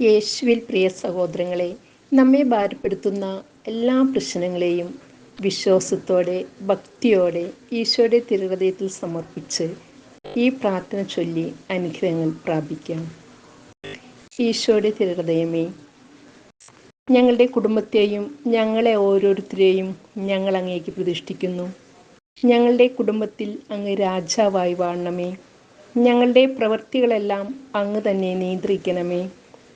യേശുവിൽ പ്രിയ സഹോദരങ്ങളെ നമ്മെ ഭാരപ്പെടുത്തുന്ന എല്ലാ പ്രശ്നങ്ങളെയും വിശ്വാസത്തോടെ ഭക്തിയോടെ ഈശോയുടെ തിരുഹൃദയത്തിൽ സമർപ്പിച്ച് ഈ പ്രാർത്ഥന ചൊല്ലി അനുഗ്രഹങ്ങൾ പ്രാപിക്കാം. ഈശോയുടെ തിരുഹൃദയമേ ഞങ്ങളുടെ കുടുംബത്തെയും ഞങ്ങളെ ഓരോരുത്തരെയും ഞങ്ങൾ അങ്ങേക്ക് പ്രതിഷ്ഠിക്കുന്നു. ഞങ്ങളുടെ കുടുംബത്തിൽ അങ്ങ് രാജാവായി വാഴണമേ ഞങ്ങളുടെ പ്രവൃത്തികളെല്ലാം അങ്ങ് തന്നെ നിയന്ത്രിക്കണമേ.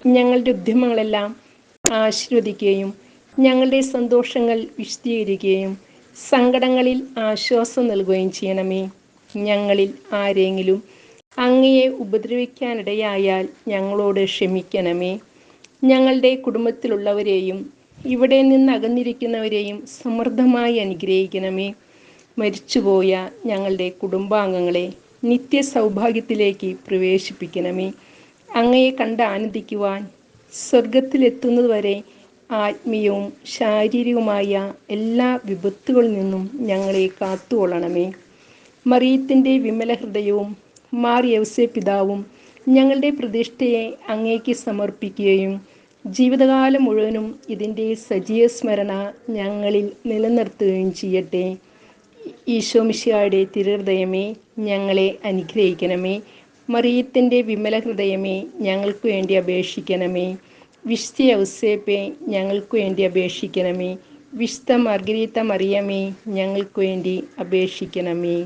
ഞങ്ങളുടെ ഉദ്യമങ്ങളെല്ലാം ആശീർവദിക്കുകയും ഞങ്ങളുടെ സന്തോഷങ്ങൾ വിശദീകരിക്കുകയും സങ്കടങ്ങളിൽ ആശ്വാസം നൽകുകയും ചെയ്യണമേ. ഞങ്ങളിൽ ആരെങ്കിലും അങ്ങയെ ഉപദ്രവിക്കാനിടയായാൽ ഞങ്ങളോട് ക്ഷമിക്കണമേ. ഞങ്ങളുടെ കുടുംബത്തിലുള്ളവരെയും ഇവിടെ നിന്ന് അകന്നിരിക്കുന്നവരെയും സമൃദ്ധമായി അനുഗ്രഹിക്കണമേ. മരിച്ചുപോയ ഞങ്ങളുടെ കുടുംബാംഗങ്ങളെ നിത്യ സൗഭാഗ്യത്തിലേക്ക് പ്രവേശിപ്പിക്കണമേ. അങ്ങയെ കണ്ട് ആനന്ദിക്കുവാൻ സ്വർഗത്തിലെത്തുന്നതുവരെ ആത്മീയവും ശാരീരികവുമായ എല്ലാ വിപത്തുകളിൽ നിന്നും ഞങ്ങളെ കാത്തുകൊള്ളണമേ. മറിയത്തിന്റെ വിമല ഹൃദയവും മാർ യൗസെ പിതാവും ഞങ്ങളുടെ പ്രതിഷ്ഠയെ അങ്ങേക്ക് സമർപ്പിക്കുകയും ജീവിതകാലം മുഴുവനും ഇതിന്റെ സജീവ സ്മരണ ഞങ്ങളിൽ നിലനിർത്തുകയും ചെയ്യട്ടെ. ഈശോമിഷിയായുടെ തിരുഹൃദയമേ ഞങ്ങളെ അനുഗ്രഹിക്കണമേ. മറിയത്തിന്റെ വിമല ഹൃദയമേ ഞങ്ങൾക്ക് വേണ്ടി അപേക്ഷിക്കണമേ. വിശുദ്ധ ഔസേപ്പെ ഞങ്ങൾക്ക് വേണ്ടി അപേക്ഷിക്കണമേ. വിശുദ്ധ മർഗരീത്ത മറിയമേ ഞങ്ങൾക്ക് വേണ്ടി അപേക്ഷിക്കണമേ.